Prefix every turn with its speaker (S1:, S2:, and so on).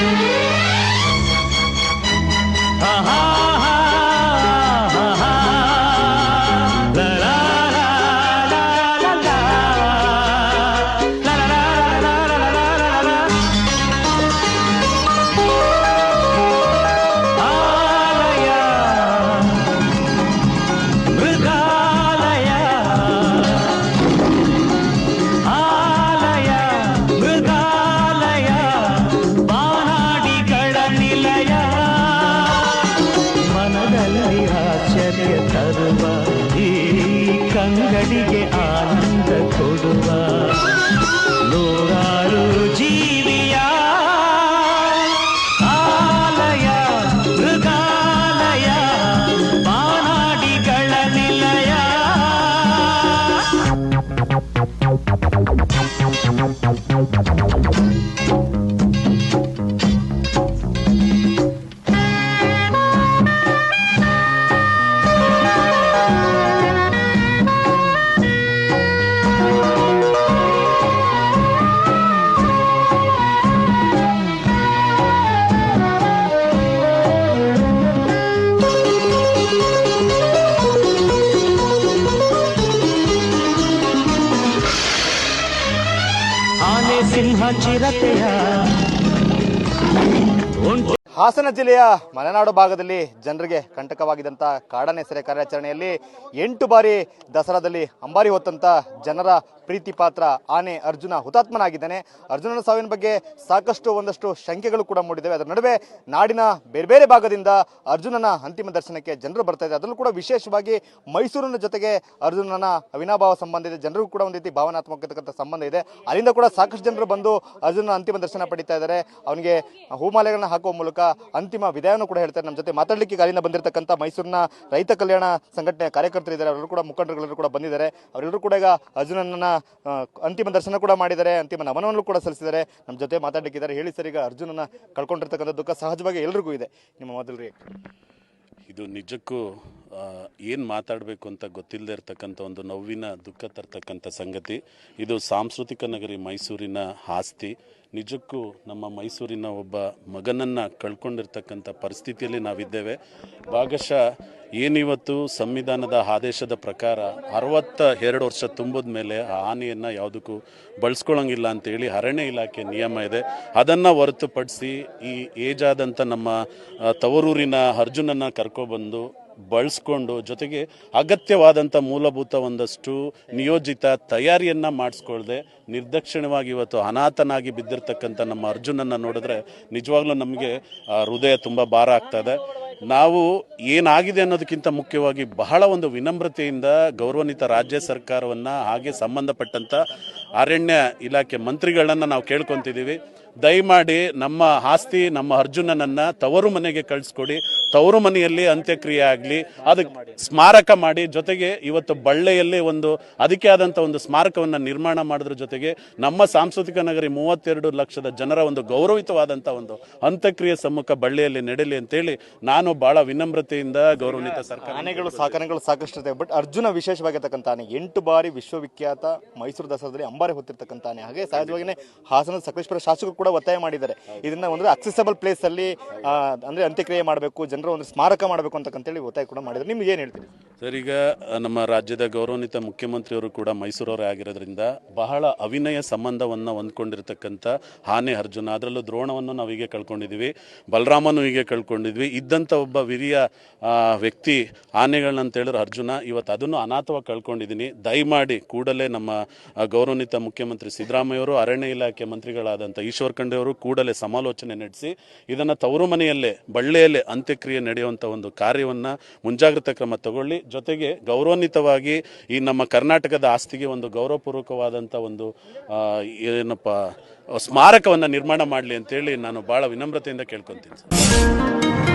S1: Thank you. ಕಂಗಡಿಗೆ ಆನಂದ ಕೊಡುವ ನೂರಾರು
S2: ಹಾಸನ ಜಿಲ್ಲೆಯ ಮಲೆನಾಡು ಭಾಗದಲ್ಲಿ ಜನರಿಗೆ ಕಂಟಕವಾಗಿದ್ದಂಥ ಕಾಡನೆಸರೆ ಕಾರ್ಯಾಚರಣೆಯಲ್ಲಿ ಎಂಟು ಬಾರಿ ದಸರಾದಲ್ಲಿ ಅಂಬಾರಿ ಹೊತ್ತಂತ ಜನರ ಪ್ರೀತಿ ಪಾತ್ರ ಆನೆ ಅರ್ಜುನ ಹುತಾತ್ಮನಾಗಿದ್ದಾನೆ. ಅರ್ಜುನನ ಸಾವಿನ ಬಗ್ಗೆ ಸಾಕಷ್ಟು ಒಂದಷ್ಟು ಶಂಕೆಗಳು ಕೂಡ ಮೂಡಿದ್ದಾವೆ. ಅದರ ನಡುವೆ ನಾಡಿನ ಬೇರೆ ಬೇರೆ ಭಾಗದಿಂದ ಅರ್ಜುನನ ಅಂತಿಮ ದರ್ಶನಕ್ಕೆ ಜನರು ಬರ್ತಾ ಇದ್ದಾರೆ. ಅದರಲ್ಲೂ ಕೂಡ ವಿಶೇಷವಾಗಿ ಮೈಸೂರಿನ ಜೊತೆಗೆ ಅರ್ಜುನನ ಅವಿನಾಭಾವ ಸಂಬಂಧ ಇದೆ. ಜನರಿಗೂ ಕೂಡ ಒಂದು ರೀತಿ ಭಾವನಾತ್ಮಕ ಸಂಬಂಧ ಇದೆ. ಅಲ್ಲಿಂದ ಕೂಡ ಸಾಕಷ್ಟು ಜನರು ಬಂದು ಅರ್ಜುನನ ಅಂತಿಮ ದರ್ಶನ ಪಡಿತಾ ಇದ್ದಾರೆ. ಅವನಿಗೆ ಹೂಮಾಲೆಗಳನ್ನ ಹಾಕುವ ಮೂಲಕ ಅಂತಿಮ ವಿದಾಯವನ್ನು ಕೂಡ ಹೇಳ್ತಾರೆ. ನಮ್ಮ ಜೊತೆ ಮಾತಾಡ್ಲಿಕ್ಕೆ ಅಲ್ಲಿಂದ ಬಂದಿರತಕ್ಕಂಥ ಮೈಸೂರಿನ ರೈತ ಕಲ್ಯಾಣ ಸಂಘಟನೆಯ ಕಾರ್ಯಕರ್ತರಿದ್ದಾರೆ. ಅವರೆಲ್ಲರೂ ಕೂಡ ಮುಖಂಡರುಗಳೆಲ್ಲರೂ ಕೂಡ ಬಂದಿದ್ದಾರೆ. ಅವರೆಲ್ಲರೂ ಕೂಡ ಈಗ ಅರ್ಜುನನ ಅಂತಿಮ ದರ್ಶನ ಕೂಡ ಮಾಡಿದ್ದಾರೆ, ಅಂತಿಮ ನಮನವನ್ನು ಕೂಡ ಸಲ್ಲಿಸಿದ್ದಾರೆ. ನಮ್ಮ ಜೊತೆ ಮಾತಾಡಲಿಕ್ಕಿದ್ದಾರೆ. ಹೇಳಿ ಸರ್, ಈಗ ಅರ್ಜುನನ ಕಳ್ಕೊಂಡಿರ್ತಕ್ಕಂಥ ದುಃಖ ಸಹಜವಾಗಿ ಎಲ್ರಿಗೂ ಇದೆ. ನಿಮ್ಮ ಮೊದಲು ರೀ.
S3: ಇದು ನಿಜಕ್ಕೂ ಏನು ಮಾತಾಡಬೇಕು ಅಂತ ಗೊತ್ತಿಲ್ಲದೆ ಇರತಕ್ಕಂಥ ಒಂದು ನೋವಿನ ದುಃಖ ತರ್ತಕ್ಕಂಥ ಸಂಗತಿ. ಇದು ಸಾಂಸ್ಕೃತಿಕ ನಗರಿ ಮೈಸೂರಿನ ಆಸ್ತಿ. ನಿಜಕ್ಕೂ ನಮ್ಮ ಮೈಸೂರಿನ ಒಬ್ಬ ಮಗನನ್ನು ಕಳ್ಕೊಂಡಿರ್ತಕ್ಕಂಥ ಪರಿಸ್ಥಿತಿಯಲ್ಲಿ ನಾವಿದ್ದೇವೆ. ಭಾಗಶಃ ಏನಿವತ್ತು ಸಂವಿಧಾನದ ಆದೇಶದ ಪ್ರಕಾರ ಅರವತ್ತ ಎರಡು ವರ್ಷ ತುಂಬಿದ ಮೇಲೆ ಆ ಆನೆಯನ್ನು ಯಾವುದಕ್ಕೂ ಬಳಸ್ಕೊಳ್ಳೋಂಗಿಲ್ಲ ಅಂತೇಳಿ ಅರಣ್ಯ ಇಲಾಖೆ ನಿಯಮ ಇದೆ. ಅದನ್ನು ಹೊರತುಪಡಿಸಿ ಈ ಏಜ್ ಆದಂಥ ನಮ್ಮ ತವರೂರಿನ ಅರ್ಜುನನ್ನು ಕರ್ಕೊಬಂದು ಬಳಸ್ಕೊಂಡು ಜೊತೆಗೆ ಅಗತ್ಯವಾದಂಥ ಮೂಲಭೂತ ಒಂದಷ್ಟು ನಿಯೋಜಿತ ತಯಾರಿಯನ್ನು ಮಾಡಿಸ್ಕೊಳ್ದೆ ನಿರ್ದಕ್ಷಿಣವಾಗಿ ಇವತ್ತು ಅನಾಥನಾಗಿ ಬಿದ್ದಿರ್ತಕ್ಕಂಥ ನಮ್ಮ ಅರ್ಜುನನ್ನು ನೋಡಿದ್ರೆ ನಿಜವಾಗ್ಲೂ ನಮಗೆ ಹೃದಯ ತುಂಬ ಭಾರ ಆಗ್ತದೆ ನಾವು ಏನಾಗಿದೆ ಅನ್ನೋದಕ್ಕಿಂತ ಮುಖ್ಯವಾಗಿ ಬಹಳ ಒಂದು ವಿನಮ್ರತೆಯಿಂದ ಗೌರವಾನ್ವಿತ ರಾಜ್ಯ ಸರ್ಕಾರವನ್ನು ಹಾಗೆ ಸಂಬಂಧಪಟ್ಟಂಥ ಅರಣ್ಯ ಇಲಾಖೆ ಮಂತ್ರಿಗಳನ್ನು ನಾವು ಕೇಳ್ಕೊತಿದ್ದೀವಿ. ದಯಮಾಡಿ ನಮ್ಮ ಆಸ್ತಿ, ನಮ್ಮ ಅರ್ಜುನನನ್ನು ತವರು ಮನೆಗೆ ಕಳಿಸ್ಕೊಡಿ. ತವರು ಮನೆಯಲ್ಲಿ ಅಂತ್ಯಕ್ರಿಯೆ ಆಗಲಿ ಅದಕ್ಕೆ ಸ್ಮಾರಕ ಮಾಡಿ ಜೊತೆಗೆ ಇವತ್ತು ಬಳ್ಳೆಯಲ್ಲಿ ಒಂದು ಅದಕ್ಕೆ ಆದಂಥ ಒಂದು ಸ್ಮಾರಕವನ್ನು ನಿರ್ಮಾಣ ಮಾಡೋದ್ರ ಜೊತೆಗೆ ನಮ್ಮ ಸಾಂಸ್ಕೃತಿಕ ನಗರಿ ಮೂವತ್ತೆರಡು ಲಕ್ಷದ ಜನರ ಒಂದು ಗೌರವಿತವಾದಂಥ ಒಂದು ಅಂತ್ಯಕ್ರಿಯೆ ಸಮ್ಮುಖ ಬಳ್ಳಿಯಲ್ಲಿ ನಡೆಯಲಿ ಅಂತೇಳಿ ನಾನು ಬಹಳ ವಿನಮ್ರತೆಯಿಂದ ಗೌರವಿತ ಸರ್ಕಾರ
S2: ಆನೆಗಳು ಸಾಕಣೆಗಳು ಸಾಕಷ್ಟು ಇದೆ ಬಟ್ ಅರ್ಜುನ ವಿಶೇಷವಾಗಿರ್ತಕ್ಕಂಥ ಆನೆ ಎಂಟು ಬಾರಿ ವಿಶ್ವವಿಖ್ಯಾತ ಮೈಸೂರು ದಸರಾದಲ್ಲಿ ಅಂಬಾರಿ ಹೊತ್ತಿರ್ತಕ್ಕಂಥ ಆನೆ. ಹಾಗೆ ಸಹಜವಾಗಿನೇ ಹಾಸನದ ಸಕಲೇಶ್ವರ ಶಾಸಕರು ಕೂಡ ಒತ್ತಾಯ ಮಾಡಿದ್ದಾರೆ. ಇದನ್ನ ಒಂದು ಅಕ್ಸೆಸಬಲ್ ಪ್ಲೇಸ್ ಅಲ್ಲಿ ಅಂದ್ರೆ ಅಂತ್ಯಕ್ರಿಯೆ ಮಾಡಬೇಕು ಜನರ ಒಂದು ಸ್ಮಾರಕ ಮಾಡಬೇಕು ಅಂತಕ್ಕಂತೇಳಿ ಒತ್ತಾಯ ಕೂಡ ಮಾಡಿದ್ರು. ನಿಮ್ಗೆ ಏನು ಹೇಳ್ತೀರಿ?
S3: ಸರ್, ಈಗ ನಮ್ಮ ರಾಜ್ಯದ ಗೌರವಾನ್ವಿತ ಮುಖ್ಯಮಂತ್ರಿಯವರು ಕೂಡ ಮೈಸೂರವರೇ ಆಗಿರೋದ್ರಿಂದ ಬಹಳ ಅವಿನಯ ಸಂಬಂಧವನ್ನು ಹೊಂದ್ಕೊಂಡಿರ್ತಕ್ಕಂಥ ಆನೆ ಅರ್ಜುನ, ಅದರಲ್ಲೂ ದ್ರೋಣವನ್ನು ನಾವು ಹೀಗೆ ಕಳ್ಕೊಂಡಿದ್ವಿ, ಬಲರಾಮನು ಹೀಗೆ ಕಳ್ಕೊಂಡಿದ್ವಿ. ಇದ್ದಂಥ ಒಬ್ಬ ವಿರಿಯ ವ್ಯಕ್ತಿ ಆನೆಗಳನ್ನ ಅಂತ ಹೇಳಿದ್ರು ಅರ್ಜುನ, ಇವತ್ತು ಅದನ್ನು ಅನಾಥವಾಗಿ ಕಳ್ಕೊಂಡಿದ್ದೀನಿ. ದಯಮಾಡಿ ಕೂಡಲೇ ನಮ್ಮ ಗೌರವಾನ್ವಿತ ಮುಖ್ಯಮಂತ್ರಿ ಸಿದ್ದರಾಮಯ್ಯವರು, ಅರಣ್ಯ ಇಲಾಖೆ ಮಂತ್ರಿಗಳಾದಂಥ ಈಶ್ವರ್ ಖಂಡೆಯವರು ಕೂಡಲೇ ಸಮಾಲೋಚನೆ ನಡೆಸಿ, ಇದನ್ನು ತವರು ಮನೆಯಲ್ಲೇ, ಬಳ್ಳೆಯಲ್ಲೇ ಅಂತ್ಯಕ್ರಿಯೆ ನಡೆಯುವಂಥ ಒಂದು ಕಾರ್ಯವನ್ನು ಮುಂಜಾಗ್ರತಾ ಕ್ರಮ ತಗೊಳ್ಳಿ. ಜೊತೆಗೆ ಗೌರವಾನ್ವಿತವಾಗಿ ಈ ನಮ್ಮ ಕರ್ನಾಟಕದ ಆಸ್ತಿಗೆ ಒಂದು ಗೌರವಪೂರ್ವಕವಾದಂಥ ಒಂದು ಏನಪ್ಪ, ಸ್ಮಾರಕವನ್ನು ನಿರ್ಮಾಣ ಮಾಡಲಿ ಅಂತೇಳಿ ನಾನು ಭಾಳ ವಿನಮ್ರತೆಯಿಂದ ಕೇಳ್ಕೊತೀನಿ